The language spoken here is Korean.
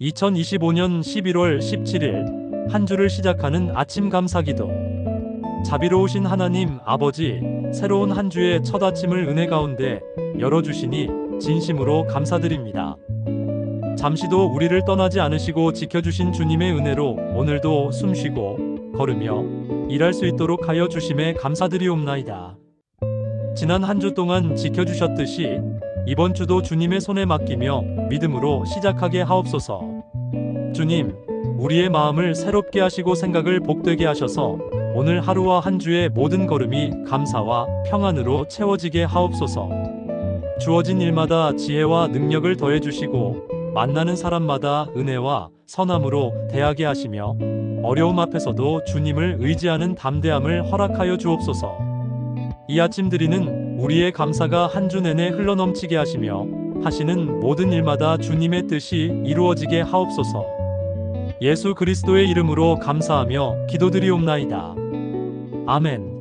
2025년 11월 17일 한 주를 시작하는 아침 감사기도. 자비로우신 하나님 아버지, 새로운 한 주의 첫 아침을 은혜 가운데 열어주시니 진심으로 감사드립니다. 잠시도 우리를 떠나지 않으시고 지켜주신 주님의 은혜로 오늘도 숨쉬고 걸으며 일할 수 있도록 하여 주심에 감사드리옵나이다. 지난 한 주 동안 지켜주셨듯이 이번 주도 주님의 손에 맡기며 믿음으로 시작하게 하옵소서. 주님, 우리의 마음을 새롭게 하시고 생각을 복되게 하셔서 오늘 하루와 한 주의 모든 걸음이 감사와 평안으로 채워지게 하옵소서. 주어진 일마다 지혜와 능력을 더해 주시고 만나는 사람마다 은혜와 선함으로 대하게 하시며 어려움 앞에서도 주님을 의지하는 담대함을 허락하여 주옵소서. 이 아침 드리는 우리의 감사가 한 주 내내 흘러넘치게 하시며 하시는 모든 일마다 주님의 뜻이 이루어지게 하옵소서. 예수 그리스도의 이름으로 감사하며 기도드리옵나이다. 아멘.